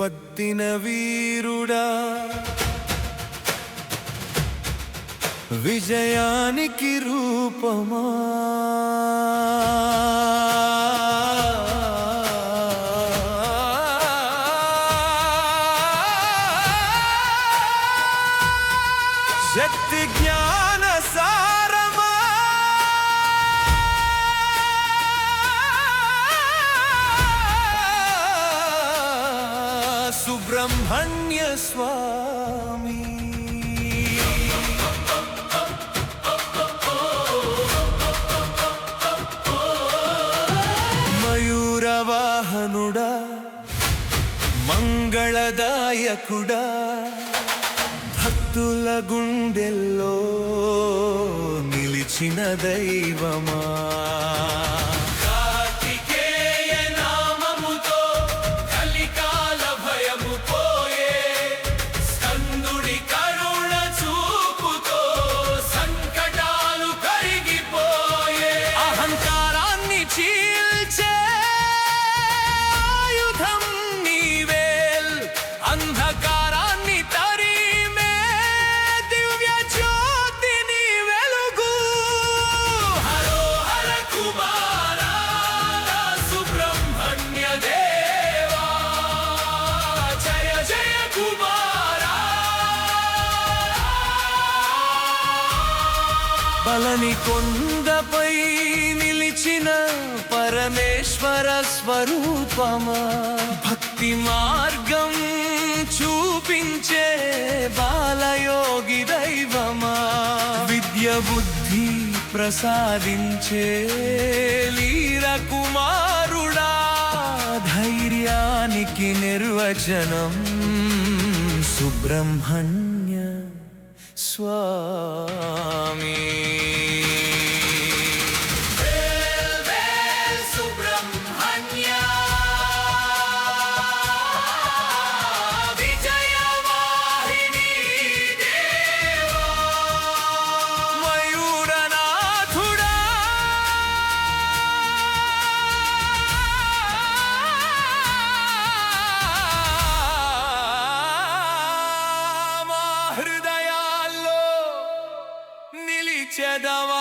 పత్తిన వీరుడా. విజయానికి రూపమా. శక్తి జ్ఞాన సుబ్రహ్మణ్య స్వామి మయూరవాహనుడా మంగళదాయకుడా భక్తుల గుండెల్లో నిలిచిన దైవమా. పలని కొండపై నిలిచిన పరమేశ్వర స్వరూపమా. భక్తి మార్గం చూపించే బాలయోగి దైవమా. విద్య బుద్ధి ప్రసాదించే లీర కుమారుడా. ధైర్యానికి నిర్వచనం సుబ్రహ్మణ్య స్వామి. 枝は